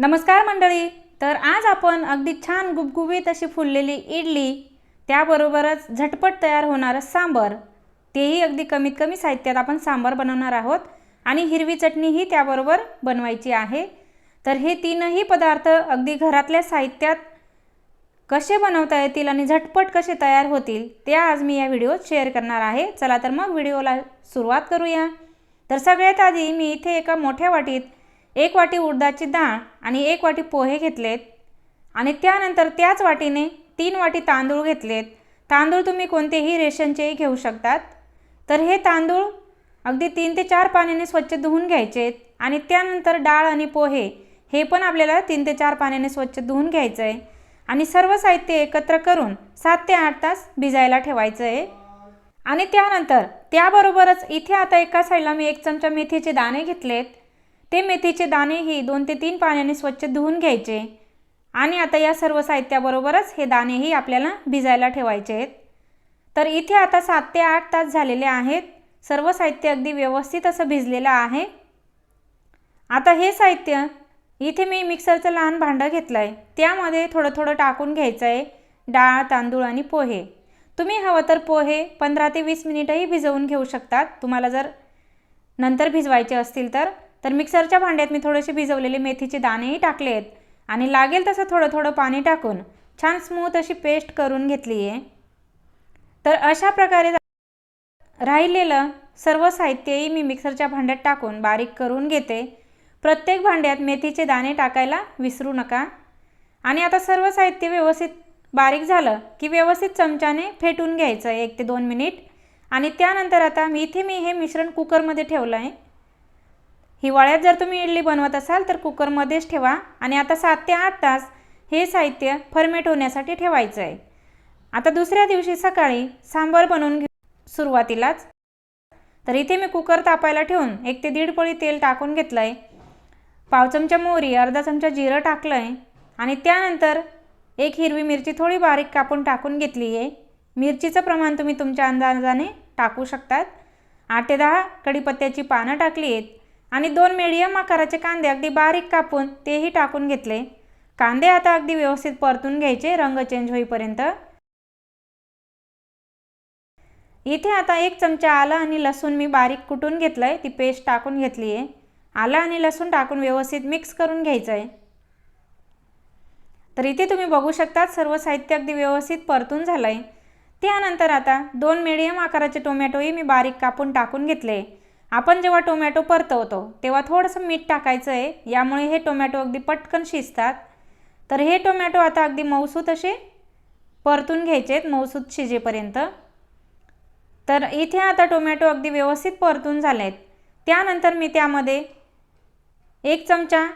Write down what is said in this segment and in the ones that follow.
नमस्कार मंडळी. तर आज आपण अगदी छान गुबगुबीत अशी फुललेली इडली त्याबरोबरच झटपट तयार होणारं सांबर. तेही अगदी कमीत कमी साहित्यात आपण सांबार बनवणार आहोत आणि हिरवी चटणीही त्याबरोबर बनवायची आहे. तर हे तीनही पदार्थ अगदी घरातल्या साहित्यात कसे बनवता येतील आणि झटपट कसे तयार होतील ते आज मी या व्हिडिओत शेअर करणार आहे. चला तर मग व्हिडिओला सुरुवात करूया. तर सगळ्यात आधी मी इथे एका मोठ्या वाटीत एक वाटी उडदाची डाळ आणि एक वाटी पोहे घेतलेत आणि त्यानंतर त्याच वाटीने तीन वाटी तांदूळ घेतलेत. तांदूळ तुम्ही कोणतेही रेशनचेही घेऊ शकतात. तर हे तांदूळ अगदी तीन ते चार पाण्याने स्वच्छ धुवून घ्यायचेत आणि त्यानंतर डाळ आणि पोहे हे पण आपल्याला तीन ते चार पाण्याने स्वच्छ धुवून घ्यायचं आहे आणि सर्व साहित्य एकत्र करून सात ते आठ तास भिजायला ठेवायचं आहे आणि त्यानंतर त्याबरोबरच इथे आता एका साईडला मी एक चमचा मेथीचे दाणे घेतलेत. ते मेथीचे दाणेही दोन ते तीन पाण्याने स्वच्छ धुवून घ्यायचे. आणि आता या सर्व साहित्याबरोबरच हे दाणेही आपल्याला भिजायला ठेवायचे आहेत. तर इथे आता सात ते आठ तास झालेले आहेत. सर्व साहित्य अगदी व्यवस्थित असं भिजलेलं आहे. आता हे साहित्य इथे मी मिक्सरचं लहान भांडं घेतलं आहे त्यामध्ये थोडं थोडं टाकून घ्यायचं आहे डाळ तांदूळ आणि पोहे. तुम्ही हवं तर पोहे पंधरा ते वीस मिनिटंही भिजवून घेऊ शकतात. तुम्हाला जर नंतर भिजवायचे असतील तर. तर मिक्सरच्या भांड्यात मी थोडेसे भिजवलेले मेथीचे दाणेही टाकले आहेत आणि लागेल तसं थोडं थोडं पाणी टाकून छान स्मूथ अशी पेस्ट करून घेतली आहे तर अशा प्रकारे राहिलेलं सर्व साहित्यही मी मिक्सरच्या भांड्यात टाकून बारीक करून घेते. प्रत्येक भांड्यात मेथीचे दाणे टाकायला विसरू नका. आणि आता सर्व साहित्य व्यवस्थित बारीक झालं की व्यवस्थित चमच्याने फेटून घ्यायचं एक ते दोन मिनिट. आणि त्यानंतर आता मी इथे मी हे मिश्रण कुकरमध्ये ठेवलं आहे हिवाळ्यात जर तुम्ही इडली बनवत असाल तर कुकरमध्येच ठेवा आणि आता सात ते आठ तास हे साहित्य फर्मेट होण्यासाठी ठेवायचं आहे. आता दुसऱ्या दिवशी सकाळी सांबार बनवून घेऊ सुरुवातीलाच. तर इथे मी कुकर तापायला ठेवून एक ते दीड पळी तेल टाकून घेतलं आहे पाव चमचा मोहरी अर्धा चमचा जिरं टाकलं आहे आणि त्यानंतर एक हिरवी मिरची थोडी बारीक कापून टाकून घेतली आहे. मिरचीचं प्रमाण तुम्ही तुमच्या अंदाजाने टाकू शकतात. आठ ते दहा कढीपत्त्याची पानं टाकली आहेत. आणि दोन मिडियम आकाराचे कांदे अगदी बारीक कापून तेही टाकून घेतले. कांदे आता अगदी व्यवस्थित परतून घ्यायचे रंग चेंज होईपर्यंत. इथे आता एक चमचा आलं आणि लसूण मी बारीक कुटून घेतलं आहे ती पेस्ट टाकून घेतली आहे आलं आणि लसूण टाकून व्यवस्थित मिक्स करून घ्यायचं आहे तर इथे तुम्ही बघू शकतात सर्व साहित्य अगदी व्यवस्थित परतून झालं आहे त्यानंतर आता दोन मिडियम आकाराचे टोमॅटोही मी बारीक कापून टाकून घेतले. आपण जेव्हा टोमॅटो परतवतो तेव्हा थोडंसं मीठ टाकायचं आहे यामुळे हे टोमॅटो अगदी पटकन शिजतात. तर हे टोमॅटो आता अगदी मऊसूत असे परतून घ्यायचे आहेत मऊसूत शिजेपर्यंत. तर इथे आता टोमॅटो अगदी व्यवस्थित परतून झाले आहेत त्यानंतर मी त्यामध्ये एक चमचा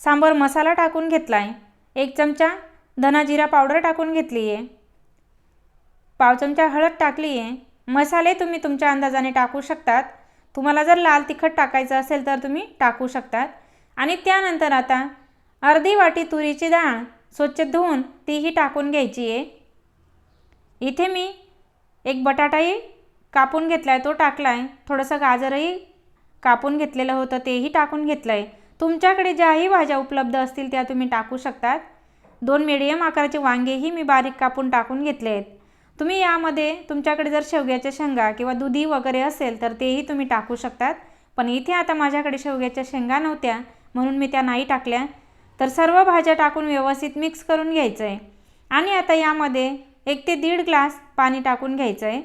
सांबर मसाला टाकून घेतला आहे एक चमचा धना जिरा पावडर टाकून घेतली आहे पाव चमचा हळद टाकली आहे मसाले तुम्ही तुमच्या अंदाजाने टाकू शकतात. तुम्हाला जर लाल तिखट टाकायचं असेल तर तुम्ही टाकू शकतात. आणि त्यानंतर आता अर्धी वाटी तुरीची डाळ स्वच्छ धुवून तीही टाकून घ्यायची आहे. इथे मी एक बटाटाही कापून घेतला आहे तो टाकला आहे थोडंसं गाजरही कापून घेतलेलं होतं तेही टाकून घेतलं आहे तुमच्याकडे ज्याही भाज्या उपलब्ध असतील त्या तुम्ही टाकू शकतात. दोन मिडियम आकाराचे वांगेही मी बारीक कापून टाकून घेतले आहेत. तुम्ही यामध्ये तुमच्याकडे जर शेवग्याच्या शेंगा किंवा दुधी वगैरे असेल तर तेही तुम्ही टाकू शकतात. पण इथे आता माझ्याकडे शेवग्याच्या शेंगा नव्हत्या म्हणून मी त्या नाही टाकल्या. तर सर्व भाज्या टाकून व्यवस्थित मिक्स करून घ्यायचं आहे आणि आता यामध्ये एक ते दीड ग्लास पाणी टाकून घ्यायचं आहे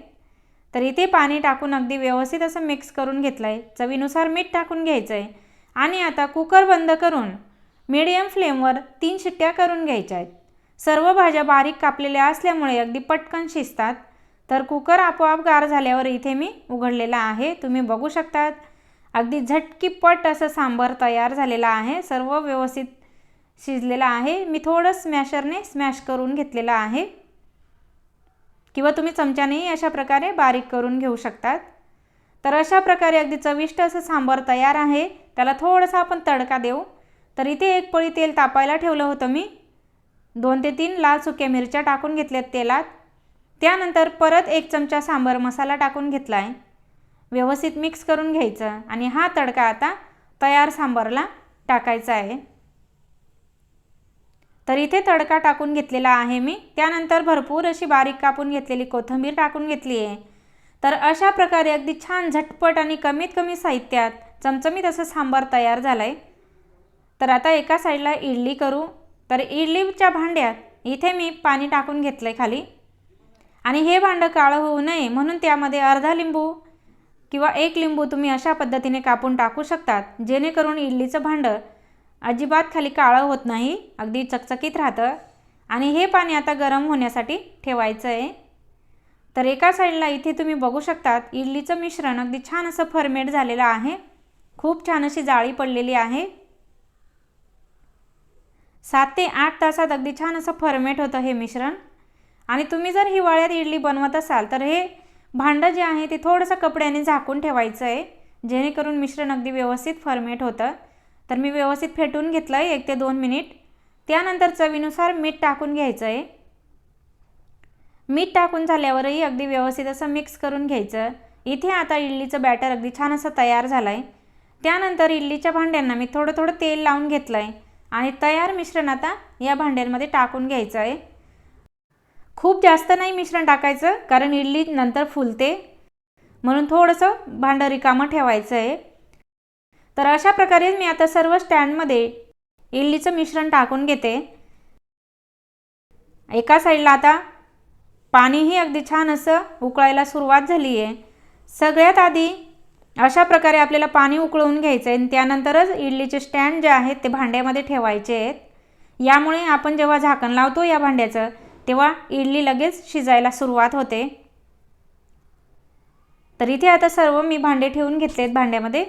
तर इथे पाणी टाकून अगदी व्यवस्थित असं मिक्स करून घेतलं आहे चवीनुसार मीठ टाकून घ्यायचं आहे आणि आता कुकर बंद करून मिडियम फ्लेमवर तीन शिट्ट्या करून घ्यायच्या आहेत सर्व भाज्या बारीक कापलेल्या असल्यामुळे अगदी पटकन शिजतात. तर कुकर आपोआप गार झाल्यावर इथे मी उघडलेला आहे. तुम्ही बघू शकतात. अगदी झटकीपट असं सांबार तयार झालेला आहे. सर्व व्यवस्थित शिजलेलं आहे. मी थोडं स्मॅशरने स्मॅश करून घेतलेला आहे. किंवा तुम्ही चमच्यानेही अशा प्रकारे बारीक करून घेऊ शकतात. तर अशा प्रकारे अगदी चविष्ट असं सांबार तयार आहे. त्याला थोडंसं आपण तडका देऊ. तर इथे एक पळी तेल तापायला ठेवलं होतं मी. दोन ते तीन लाल सुक्या मिरच्या टाकून घेतल्यात तेलात. त्यानंतर परत एक चमचा सांबार मसाला टाकून घेतला आहे व्यवस्थित मिक्स करून घ्यायचं आणि हा तडका आता तयार सांबारला टाकायचा आहे. तर इथे तडका टाकून घेतलेला आहे मी. त्यानंतर भरपूर अशी बारीक कापून घेतलेली कोथिंबीर टाकून घेतली आहे. तर अशा प्रकारे अगदी छान झटपट आणि कमीत कमी साहित्यात चमचमीत असं सांबार तयार झाला आहे तर आता एका साईडला इडली करू. तर इडलीच्या भांड्यात इथे मी पाणी टाकून घेतलं आहे खाली. आणि हे भांडं काळं होऊ नये म्हणून त्यामध्ये अर्धा लिंबू किंवा एक लिंबू तुम्ही अशा पद्धतीने कापून टाकू शकतात जेणेकरून इडलीचं भांडं अजिबात खाली काळं होत नाही अगदी चकचकीत राहतं. आणि हे पाणी आता गरम होण्यासाठी ठेवायचं आहे तर एका साईडला इथे तुम्ही बघू शकतात इडलीचं मिश्रण अगदी छान असं फर्मेट झालेलं आहे. खूप छान अशी जाळी पडलेली आहे. सात ते आठ तासात अगदी छान असं फर्मेट होतं हे मिश्रण. आणि तुम्ही जर हिवाळ्यात इडली बनवत असाल तर हे भांडं जे आहे ते थोडंसं कपड्याने झाकून ठेवायचं आहे जेणेकरून मिश्रण अगदी व्यवस्थित फर्मेट होतं. तर मी व्यवस्थित फेटून घेतलं आहे एक ते दोन मिनिट. त्यानंतर चवीनुसार मीठ टाकून घ्यायचं आहे मीठ टाकून झाल्यावरही अगदी व्यवस्थित असं मिक्स करून घ्यायचं. इथे आता इडलीचं बॅटर अगदी छान असं तयार झालं आहे त्यानंतर इडलीच्या भांड्यांना मी थोडं थोडं तेल लावून घेतलं आहे आणि तयार मिश्रण आता या भांड्यांमध्ये टाकून घ्यायचं आहे. खूप जास्त नाही मिश्रण टाकायचं कारण इडली नंतर फुलते. म्हणून थोडंसं भांडं रिकामं ठेवायचं आहे. तर अशा प्रकारे मी आता सर्व स्टँडमध्ये इडलीचं मिश्रण टाकून घेते. एका साईडला आता पाणीही अगदी छान असं उकळायला सुरुवात झाली आहे सगळ्यात आधी अशा प्रकारे आपल्याला पाणी उकळवून घ्यायचं आहे आणि त्यानंतरच इडलीचे स्टँड जे आहेत ते भांड्यामध्ये ठेवायचे आहेत. यामुळे आपण जेव्हा झाकण लावतो या भांड्याचं तेव्हा इडली लगेच शिजायला सुरुवात होते. तर इथे आता सर्व मी भांडे ठेवून घेतले आहेत भांड्यामध्ये.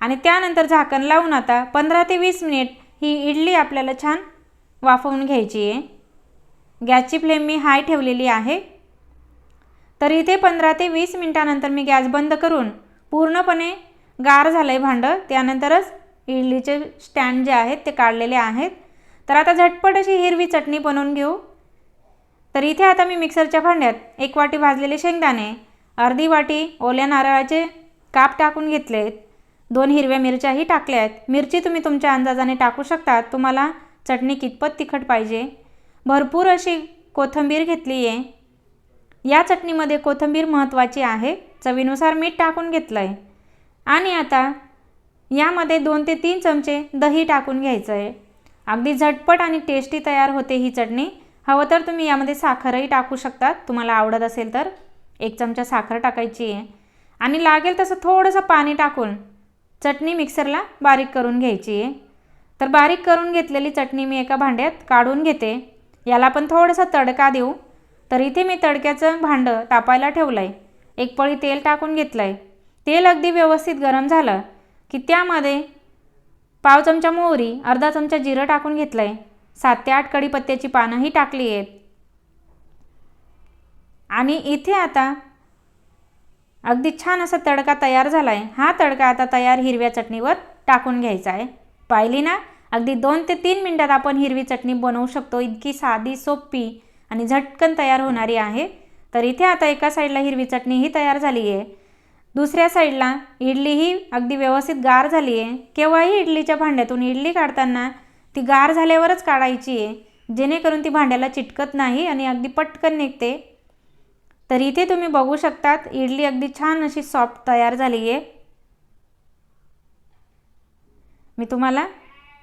आणि त्यानंतर झाकण लावून आता पंधरा ते वीस मिनिट ही इडली आपल्याला छान वाफवून घ्यायची आहे. गॅसची फ्लेम मी हाय ठेवलेली आहे. तर इथे पंधरा ते वीस मिनटानंतर मी गॅस बंद करून पूर्णपणे गार झालं आहे भांडं. त्यानंतरच इडलीचे स्टँड जे आहेत ते काढलेले आहेत. तर आता झटपट अशी हिरवी चटणी बनवून घेऊ. तर इथे आता मी मिक्सरच्या भांड्यात एक वाटी भाजलेले शेंगदाणे अर्धी वाटी ओल्या नारळाचे काप टाकून घेतले आहेत दोन हिरव्या मिरच्याही टाकल्या आहेत मिरची तुम्ही तुमच्या अंदाजाने टाकू शकता तुम्हाला चटणी कितपत तिखट पाहिजे. भरपूर अशी कोथिंबीर घेतली आहे या चटणीमध्ये कोथिंबीर महत्त्वाची आहे. चवीनुसार मीठ टाकून घेतलं आहे आणि आता यामध्ये दोन ते तीन चमचे दही टाकून घ्यायचं आहे अगदी झटपट आणि टेस्टी तयार होते ही चटणी. हवं तर तुम्ही यामध्ये साखरही टाकू शकतात. तुम्हाला आवडत असेल तर एक चमचा साखर टाकायची आहे. आणि लागेल तसं थोडंसं पाणी टाकून चटणी मिक्सरला बारीक करून घ्यायची आहे. तर बारीक करून घेतलेली चटणी मी एका भांड्यात काढून घेते. याला पण थोडासा तडका देऊ. तर इथे मी तडक्याचं भांडं तापायला ठेवलं आहे एक पळी तेल टाकून घेतलं आहे तेल अगदी व्यवस्थित गरम झालं की त्यामध्ये पाव चमचा मोहरी अर्धा चमचा जिरं टाकून घेतलं आहे सात ते आठ कढीपत्त्याची पानंही टाकली आहेत. आणि इथे आता अगदी छान असा तडका तयार झाला आहे हा तडका आता तयार हिरव्या चटणीवर टाकून घ्यायचा आहे. पाहिली ना? अगदी दोन ते तीन मिनटात आपण हिरवी चटणी बनवू शकतो. इतकी साधी सोपी आणि झटकन तयार होणारी आहे. तर इथे आता एका साईडला हिरवी चटणीही तयार झाली आहे दुसऱ्या साईडला इडलीही अगदी व्यवस्थित गार झाली आहे केव्हाही इडलीच्या भांड्यातून इडली काढताना ती गार झाल्यावरच काढायची आहे जेणेकरून ती भांड्याला चिटकत नाही आणि अगदी पटकन निघते. तर इथे तुम्ही बघू शकतात इडली अगदी छान अशी सॉफ्ट तयार झाली आहे मी तुम्हाला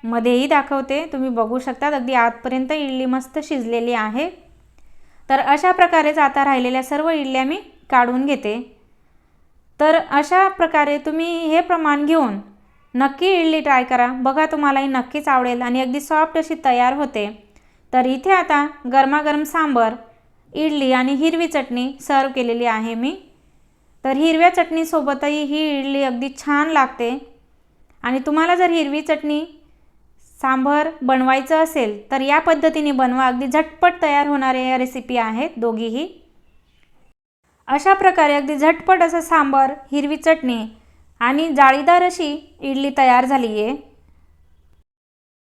मध्येही दाखवते. तुम्ही बघू शकतात अगदी आतपर्यंत इडली मस्त शिजलेली आहे. तर अशा प्रकारेच आता राहिलेल्या सर्व इडल्या मी काढून घेते. तर अशा प्रकारे तुम्ही हे प्रमाण घेऊन नक्की इडली ट्राय करा. बघा तुम्हालाही नक्कीच आवडेल आणि अगदी सॉफ्ट अशी तयार होते. तर इथे आता गरमागरम सांबर इडली आणि हिरवी चटणी सर्व केलेली आहे मी. तर हिरव्या चटणीसोबतही ही इडली अगदी छान लागते. आणि तुम्हाला जर हिरवी चटणी सांबर बनवायचं असेल तर या पद्धतीने बनवा. अगदी झटपट तयार होणारे या रेसिपी आहेत दोघीही. अशा प्रकारे अगदी झटपट असं सांबर हिरवी चटणी आणि जाळीदार अशी इडली तयार झाली आहे